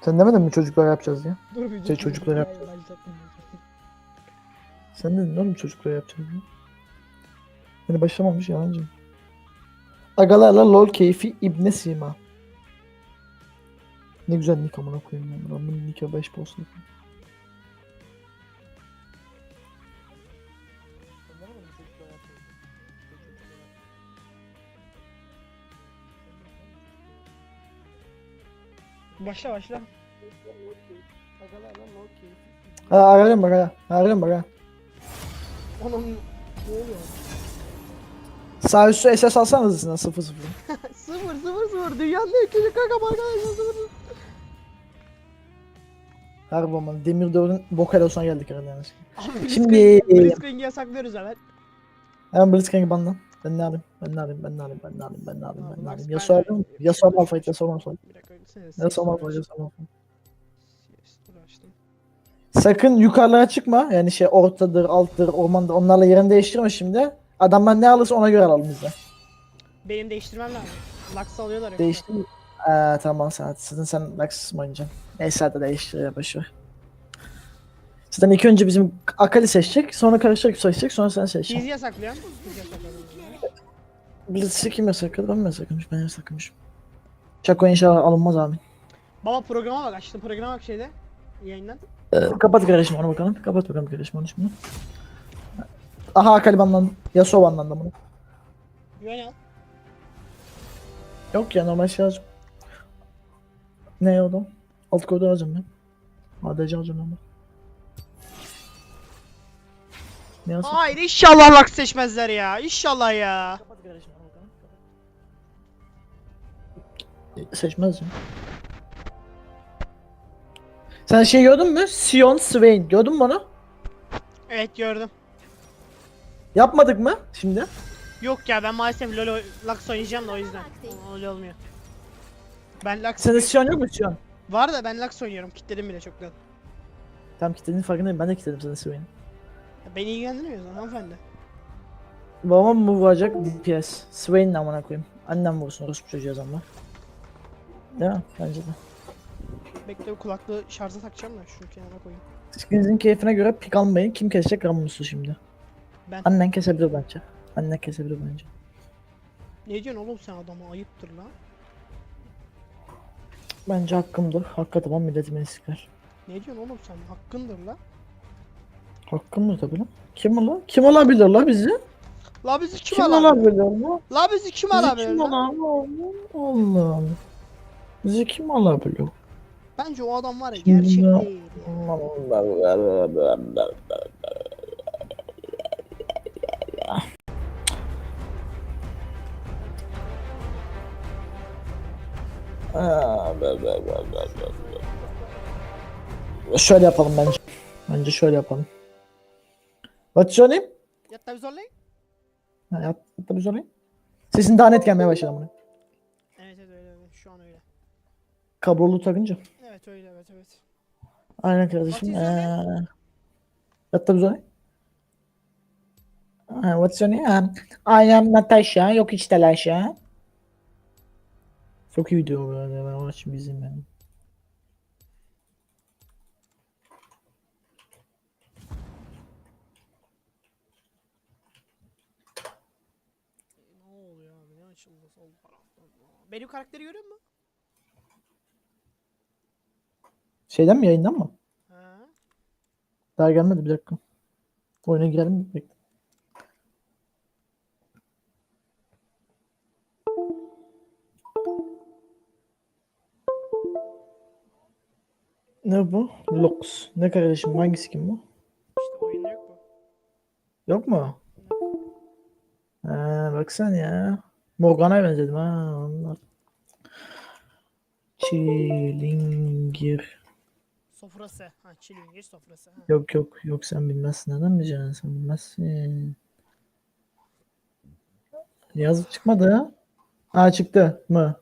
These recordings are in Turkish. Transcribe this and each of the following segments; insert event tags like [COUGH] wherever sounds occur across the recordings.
Sen demedin mi çocuklar yapacağız diye? Dur bir. Şey, dur, çocuklar dur. yaptı. Hayır, başlattım. Sen dedin oğlum çocuklar yapacağız diye. Yani başlamamış yalancı. Agalarla lol keyfi İbne Sima. Ne güzel nick amına koyayım ya. Ben bunun nick'e 5 post Başla başla. Ha ararım bak ha. Ararım bak ha. Onun ne oluyor? Sağ üstü SS alsana hızlısına 0 0. [LAUGHS] sıfır sıfır sıfır. Dünyanın en küçük rakam arkadaşlar sıfır. Harbi aman Demir Döv'ün bok helosuna geldik herhalde yani. Abi Şimdi- Blitzkrieg'i yasaklıyoruz hemen. Hemen Blitzkrieg'i banla. Ben ne alayım? Ben ne alayım? Ben ne alayım? Ben ne alayım? Ben ne alayım? Ben ne alayım? Yasuo alayım mı? Yasuo Malphite, Yasuo Malphite. Bir dakika öylesene. Yasuo Malphite, Yasuo Malphite. Sakın yukarılara çıkma. Yani şey ortadır, alttır, ormandır. Onlarla yerini değiştirme şimdi. Adamlar ne alırsa ona göre alalım biz de. Benim değiştirmem lazım. Lux alıyorlar yoksa. Değiştir. Eee tamam sen sizin sen Luxus mu oynayacaksın? Neyse hadi değiştir ya boşver. Zaten ilk önce bizim Akali seçecek, sonra karıştırıp seçecek, sonra sen seçeceksin. Cheese'i yasaklıyorum. Cheese yasakladım. Blitz'i kim yasakladı? Ben mi yasaklamış? Ben yasaklamışım. Çako inşallah alınmaz abi. Baba programa bak açtım programa bak şeyde. Yayından. Ee, kapat kardeşim onu bakalım. Kapat bakalım kardeşim onu şimdi. Aha Akali banlandı. Yasuo banlandı bunu. Güven al. Yok ya normal şey lazım. Ne o da? Alt kodu alacağım ben. ADC alacağım ben. de. Ne yazık? Hayır inşallah Lux seçmezler ya. İnşallah ya. Kapat kardeşim Seçmez ya. Sen şey gördün mü? Sion Swain. Gördün mü onu? Evet gördüm. Yapmadık mı şimdi? Yok ya ben maalesef LoL Lux oynayacağım da o yüzden. Öyle olmuyor. Ben Lux Senin Sion yok mu Sion? var da ben Lux oynuyorum. Kitledim bile çoktan. Tam kitlediğin farkındayım. Ben de kilitledim senin Swain'i. Ya Beni ilgilendirmiyor zaten hanımefendi. Babam mı vuracak DPS? Swain'le amına koyayım. Annem vursun orospu çocuğu zaman. Değil mi? Bence de. Bekle kulaklığı şarja takacağım da şunu kenara koyayım. Sizin keyfine göre pik almayın. Kim kesecek Rammus'u şimdi? Ben. Annen kesebilir bence. Annen kesebilir bence. Ne diyorsun oğlum sen adama ayıptır lan. Bence hakkımdır. Hakka tamam milletim beni siker. Ne diyorsun oğlum sen hakkındır lan. Hakkımdır tabii lan. Kim ola? Kim olabilir la bizi? La bizi kim, Kim, alabilir? olabilir la? La bizi kim Bizi alabilir kim olabilir? Allah'ım. Bizi kim alabilir? Bence o adam var ya gerçek ya? değil. ya. Şöyle yapalım bence. Bence şöyle yapalım. What's your name? Ya tabii zorlayın. Yap, tabii sorayım. Sesin daha net gelmeye başladı ama. Kablolu takınca. Evet öyle evet evet. Aynen kardeşim. What is your Eee... Yap tabii sorayım. Ha, What's your name? Um, I am Natasha. Yok hiç telaşa. Çok iyi video bu arada. Ben onu şimdi izleyeyim ben. Ne oluyor abi ne açıldı sol taraftan. Benim karakteri görüyor musun? Şeyden mi yayından mı? Ha? Daha gelmedi bir dakika. Oyuna girelim? Bekle. Ne bu? Lux. Ne kardeşim? Hangisi kim bu? İşte oyunda yok bu. Yok mu? Ha, baksana ya. Morgana'ya benzedim ha. Onlar. Çilingir. Sofrası. Ha çilingir sofrası. Ha. Yok yok yok sen bilmezsin neden bileceksin sen bilmezsin. Yazı çıkmadı. Ha çıktı mı?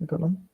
Bakalım.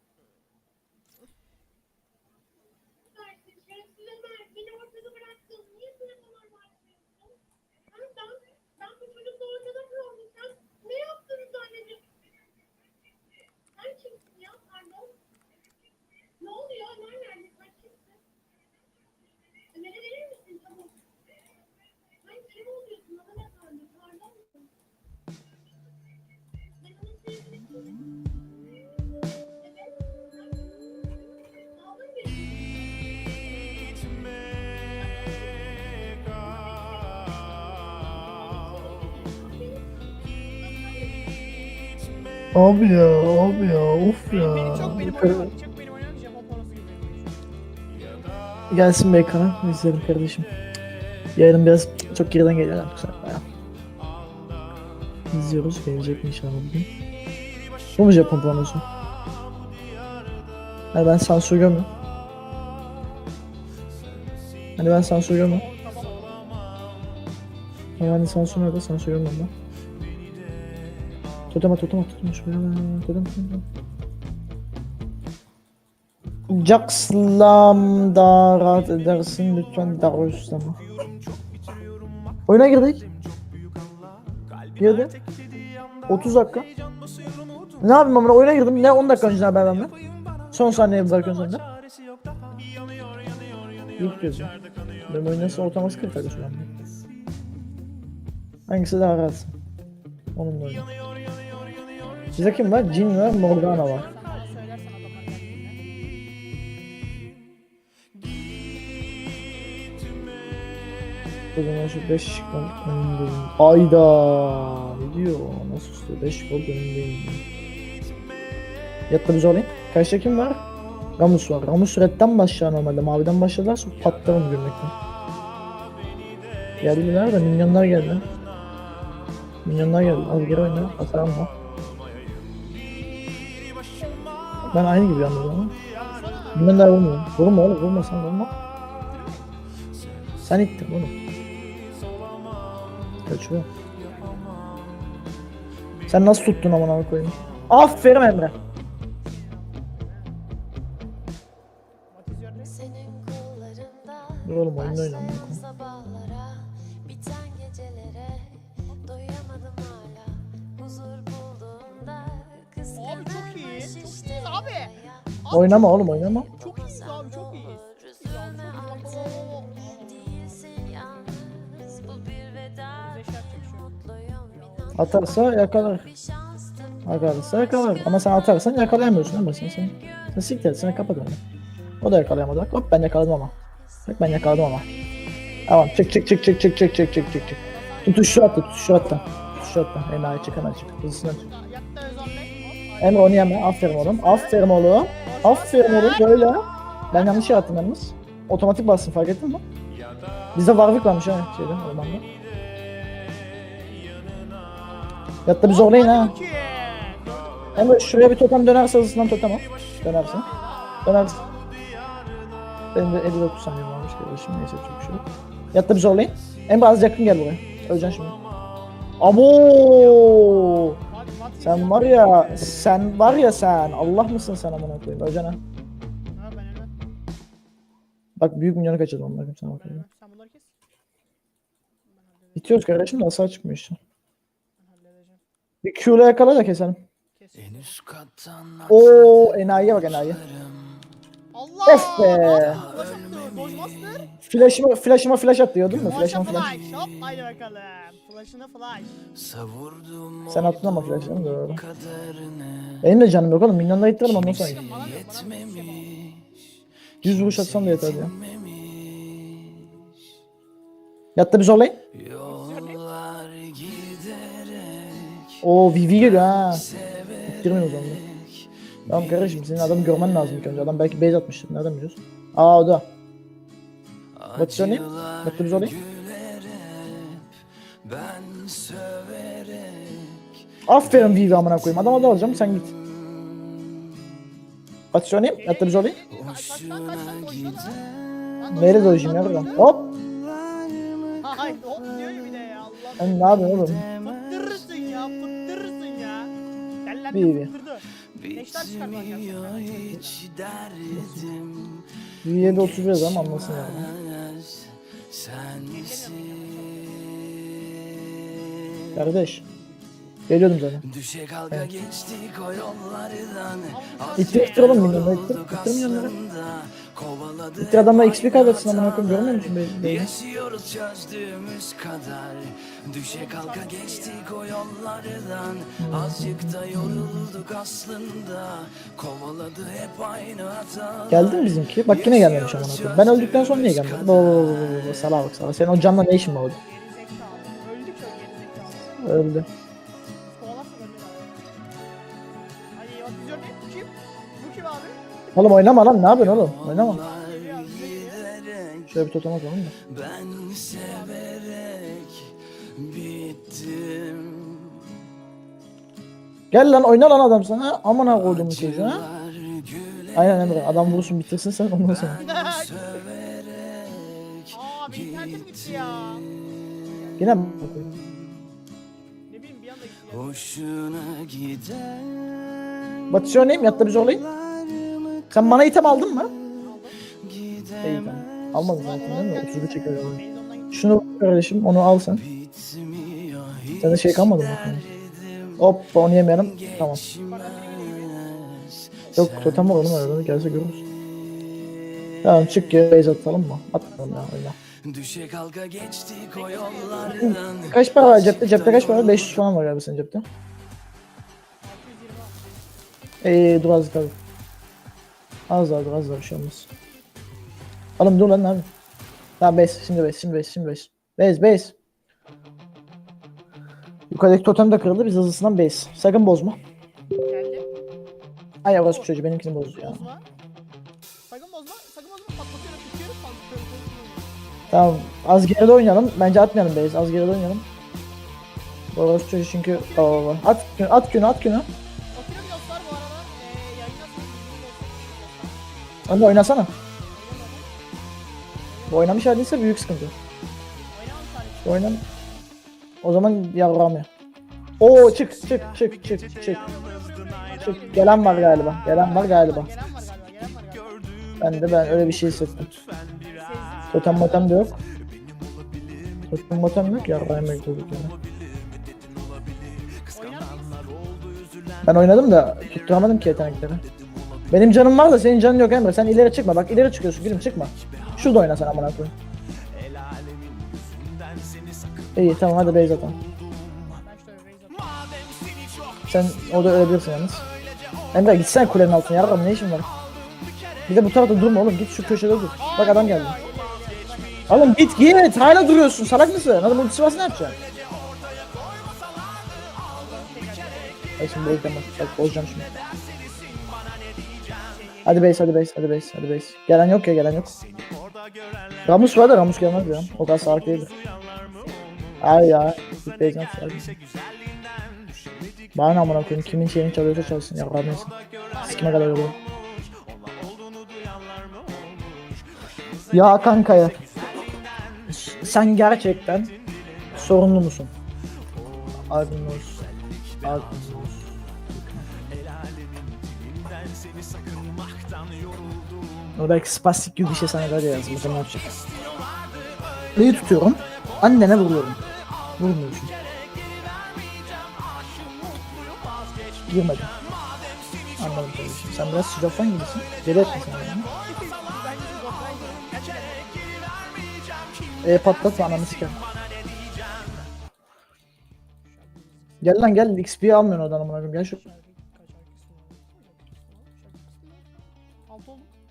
Abi ya abi ya of ya. Çok benim. Çok benim gibi. Gelsin be ekran. İzlerim kardeşim. Yarın biraz çok geriden geliyor. bakma ya. İzliyoruz. Gelecek inşallah bugün. Bu mu Japon panosu? Hani ben sansür görmüyorum. Hani ben sansür görmüyorum. Hani hani sansür nerede? Sansür görmüyorum ben. Totem at, totem at, totem at. Totem. Jax'lam rahat edersin lütfen daha üstleme. Oyuna girdik. Girdi. 30 dakika. Ne yapayım amına oyuna girdim. Ne 10 dakika önce haber verme. Son saniyeye bir bakıyorsun sen de. Yok diyorsun. Benim oyun nasıl ortalaması 40 dakika şu an. Hangisi daha rahat? Onunla oyna. Size kim var? Jin var, Morgana var. O zaman şu 5 gol önündeyim. Ayda ne diyor? Nasıl usta 5 gol önündeyim. Yatta bir zorlayayım. Karşıda kim var? Ramus var. Ramus redden başlar normalde. Maviden başlarlarsa patlarım gülmekten. Geldiler de minyonlar geldi. Minyonlar geldi. Az geri oyna. Atarım var. Ben aynı gibi yalnız ama. Minyonlar vurmuyor. Vurma oğlum vurma sen vurma. Sen ittin oğlum. Kaçıyor. Sen nasıl tuttun amına koyayım? Aferin Emre. Oynama oğlum oynama. Çok iyiyiz abi çok iyiyiz. Atarsa yakalar. Yakalarsa yakalar. Ama sen atarsan yakalayamıyorsun ama sen sen. Sen siktir et, sen kapat onu. O da yakalayamadı. Hop ben yakaladım ama. Bak ben yakaladım ama. Tamam çık çık çık çık çık çık çık çık çık çık. Tutuşu attı tutuşu attı. Tutuşu attı. Enayi çık hemen çık. Hızlısına çık. Emre onu yeme. Aferin oğlum. Aferin oğlum. Aferin oğlum böyle. Ben yanlış şey attım yalnız. Otomatik bastım fark ettin mi? Bizde Warwick varmış ha şeyde ormanda. Yatta bir zorlayın ha. Emre şuraya bir totem dönerse hızlısından totem al. Dönersin. Dönersin. Benim de 59 saniyem varmış kardeşim. Neyse çok şey. Yatta bir zorlayın. Emre az yakın gel buraya. Öleceksin şimdi. Abo! Sen var ya, sen var ya sen. Allah mısın sen amına koyayım. Öleceksin ha. Ha ben ölmem. Bak büyük milyonu kaçırdım amına koyayım sana Ben bakayım. ölmem. Sen bunları kes. Ben halledeceğim. Bitiyoruz kardeşim de hasar çıkmıyor işte. Ben halledeceğim. Bir Q'la yakala da keselim. Kes. En üst kattan Oo enayiye bak enayi. Allah! Of be! Flash attı. Dodge Master. Flash'ıma, flash'ıma flash at diyordun mu? Flash'ıma flash. flash. Hop haydi bakalım. Flash'ına flash. Savurdum Sen attın ama flash'ı değil mi? Doğru. Benim de canım yok oğlum. Minyonları ittirelim? Bana ne? Yetmemiş 100 vuruş atsam da yeter ya. Yatta bir zorlayın. Oo VV geliyor ha. İttirmeyin o zaman. Tamam kardeşim senin adamı görmen lazım ilk önce. Adam belki base atmıştır. Nereden biliyorsun? Aa o da. What's your name? Zorlayın. Ben söverek Aferin VV amına koyayım. Adama da alacağım sen git. What's your name? Dojla lan. Lan Nereye dojayım ya buradan? Hop. Hayır hop diyor ya bir de ya Allah. Sen ne yapıyorsun oğlum? Fıttırırsın ya fıttırırsın ya. Derler Bitmiyor hiç derdim. 7 oturacağız ama anlasın yani. Sen misin? Kardeş. Geliyordum zaten. Düşe kalka geçtik o yollardan İttir oğlum milyonları ittir. İttir milyonları. İttir adamla XP kaybetsin amına koyayım görmüyor musun be- beyni? Yaşıyoruz çözdüğümüz kadar Düşe kalka geçtik o yollardan Azıcık da yorulduk aslında Kovaladı hep aynı hata Geldi mi bizimki? Bak yine gelmemiş amına koyayım. Ben öldükten sonra niye gelmedi? Oo, salağa bak. Senin o canla ne işin var orada? Öldü. Oğlum oynama lan ne yapıyorsun oğlum? Oynama. Şöyle bir totem atalım da. Ben severek bittim Gel lan oyna lan adam sana. Amına koydum çocuğu ha. Aynen Emre. Adam vursun bitirsin sen ondan sonra. [LAUGHS] benim internetim gitti ya. Yine mi? Ne bileyim bir anda gitti ya. Hoşuna giden What's your name? Yatta bir zorlayın. Sen bana item aldın mı? Tamam. Almadın zaten değil mi? 31 çekiyor. Şunu kardeşim onu al sen. Sende şey kalmadı mı? Hop onu yemeyelim. Tamam. Yok totem var oğlum arada gelse görürüz. Tamam çık ya base atalım mı? Atmayalım ya oyna. Düşe kalka geçtik o yollardan Kaç para var cepte? Cepte kaç para var? 500 falan var galiba senin cepte. 620 al. Eee dur az kaldı. Az daha az daha bir şey olmaz. Oğlum dur lan abi. Tamam base şimdi base şimdi base şimdi base. Base base. Yukarıdaki totem de kırıldı biz hızlısından base. Sakın bozma. Geldi. Ay orası çocuğu benimkini bozdu ya. Bozma. Sakın bozma. Sakın bozma. Patlatıyorum. Tutuyorum. Patlatıyorum. Tamam az geride oynayalım. Bence atmayalım base. Az geride oynayalım. Orası çocuğu çünkü Aa, var. At günü at günü at günü. Da oynasana. Bu oynamış haliyse büyük sıkıntı. Oynan. O zaman yavramıyor. Oo çık çık çık çık çık. Çık. Gelen var galiba. Gelen var galiba. Ben de ben öyle bir şey hissettim. Totem motem de yok. Totem motem yok ya. Oynar mıyız? Ben oynadım da tutturamadım ki yetenekleri. Benim canım var da senin canın yok Emre. Sen ileri çıkma. Bak ileri çıkıyorsun gülüm çıkma. Şurada oyna sen amına koyayım. İyi tamam hadi base atalım. Sen orada ölebilirsin yalnız. Emre gitsene kulenin altına yardım ne işin var? Bir de bu tarafta durma oğlum git şu köşede dur. Bak adam geldi. Oğlum git git hala duruyorsun salak mısın? Adam ultisi varsa ne yapacaksın? Ay şimdi bak, bak bozacağım şimdi. Hadi base hadi base hadi base hadi base. Gelen yok ya gelen yok. Ramus var da Ramus gelmez ya. O kadar değildir. Ay ya. Base'den hadi. Bana amına koyayım kimin şeyini çalıyorsa çalsın ya Rabbim. Sikime kadar yolu. Ya kanka ya. Sen gerçekten sorumlu musun? Arnos. Arnos. O belki spastik şey sana böyle yazdım. O zaman yapacak. Neyi tutuyorum? Annene vuruyorum. Vurmuyorsun. Girmedim. Anladım kardeşim. Sen biraz şizofren gibisin. Deli etme sen beni. E patlat ananı siker. Gel lan gel XP almıyorsun oradan amına. Gel şu.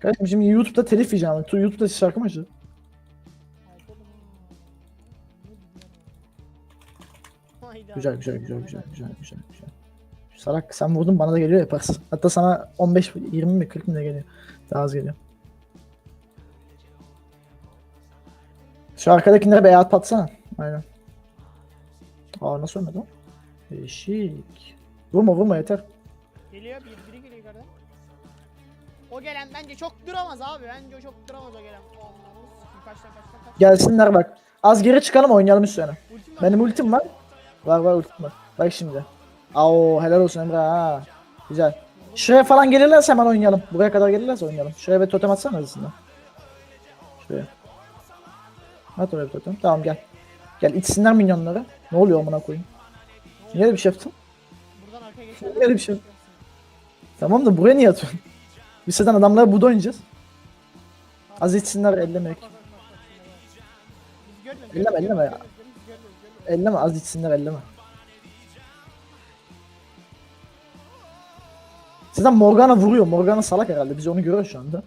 Kardeşim şimdi YouTube'da telif yiyeceğim. Tu- YouTube'da şarkı mı. Hayda. Güzel güzel güzel güzel güzel güzel güzel. Salak sen vurdun bana da geliyor yaparsın. Hatta sana 15 20 mi 40 mi de geliyor. Daha az geliyor. Şu arkadakilere bir at atsana. Aynen. Aa nasıl ölmedi o? Eşik. Vurma vurma yeter. Geliyor bir biri geliyor yukarıdan. O gelen bence çok duramaz abi. Bence o çok duramaz o gelen. O Allah'ım. Kaçta kaçta kaç. Gelsinler bak. Az geri çıkalım oynayalım üstüne. Ultim var. Benim ultim var. Var var ultim var. Bak şimdi. Ao helal olsun Emre ha. Güzel. Şuraya falan gelirlerse hemen oynayalım. Buraya kadar gelirlerse oynayalım. Şuraya bir totem atsana hızlısından. Şuraya. At oraya bir totem. Tamam gel. Gel içsinler minyonları. Ne oluyor amına koyayım? Niye öyle bir şey yaptın? Öyle bir şey yok. Tamam da buraya niye atıyorsun? Biz zaten adamlara burada oynayacağız. Az içsinler ellemek. Elleme, elleme ya. Elleme az içsinler elleme. Zaten Morgana vuruyor. Morgana salak herhalde. Biz onu görüyoruz şu anda.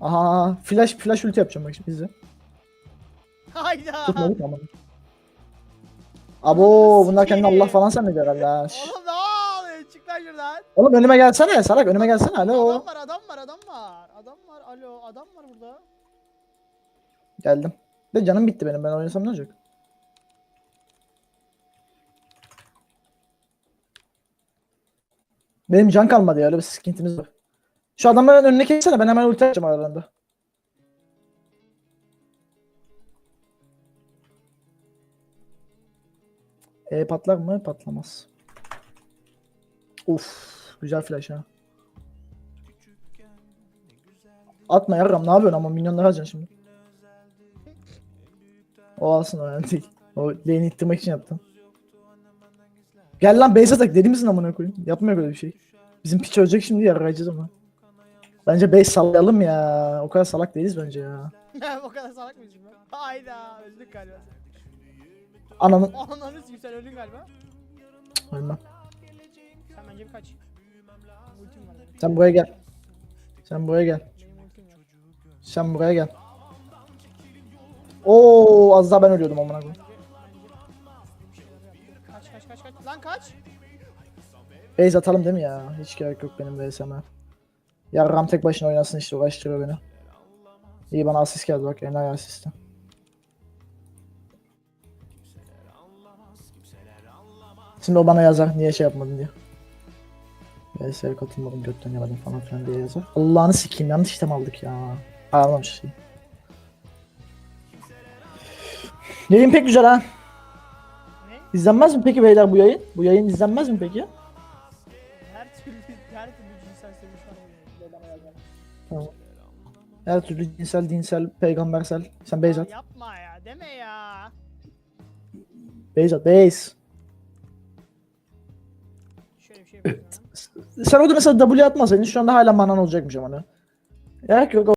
Aha flash flash ulti yapacağım bak şimdi bize. Hayda. Tutmadık ama. Abo bunlar kendini Allah falan zannediyor herhalde. Oğlum ne oluyor? Çık lan şuradan. Oğlum önüme gelsene salak önüme gelsene alo. Adam var adam var adam var. Adam var alo adam var burada. Geldim. De canım bitti benim ben oynasam ne olacak? Benim can kalmadı ya öyle bir sıkıntımız var. Şu adamların önüne geçsene ben hemen ulti atacağım aralarında. E patlar mı? Patlamaz. Uf, güzel flash ha. Atma yarram ne yapıyorsun ama milyonları harcayacaksın şimdi. O alsın o değil. O lane'i ittirmek için yaptım. Gel lan base atak deli misin amına koyayım? Yapmıyor böyle bir şey. Bizim piç ölecek şimdi yarayacağız ama. Bence base sallayalım ya. O kadar salak değiliz bence ya. o kadar salak mıyız ben? Hayda öldük galiba. Ananı... Ananı sen öldün galiba. Ölmem. Sen bence bir kaç. Sen buraya gel. Sen buraya gel. Sen buraya gel. Oo az daha ben ölüyordum amına koyayım. Kaç kaç kaç kaç. Lan kaç. Base atalım değil mi ya? Hiç gerek yok benim VS'me. Ya Ram tek başına oynasın işte uğraştırıyor beni. İyi bana asist geldi bak enayi asisti. Şimdi o bana yazar niye şey yapmadın diye. VS'ye katılmadım götten yemedim falan filan diye yazar. Allah'ını sikeyim yanlış item aldık ya. Ağlamış şey. Yayın pek güzel ha. Ne? İzlenmez mi peki beyler bu yayın? Bu yayın izlenmez mi peki? Her türlü her türlü cinsel seviş var bu yayında. Tamam. Her türlü cinsel, dinsel, peygambersel. Sen base at. Yapma ya deme ya. Base at. Base. Şöyle bir şey yapıyorum. Sen orada mesela W atmasaydın şu anda hala manan olacakmış ama ne? Gerek yok.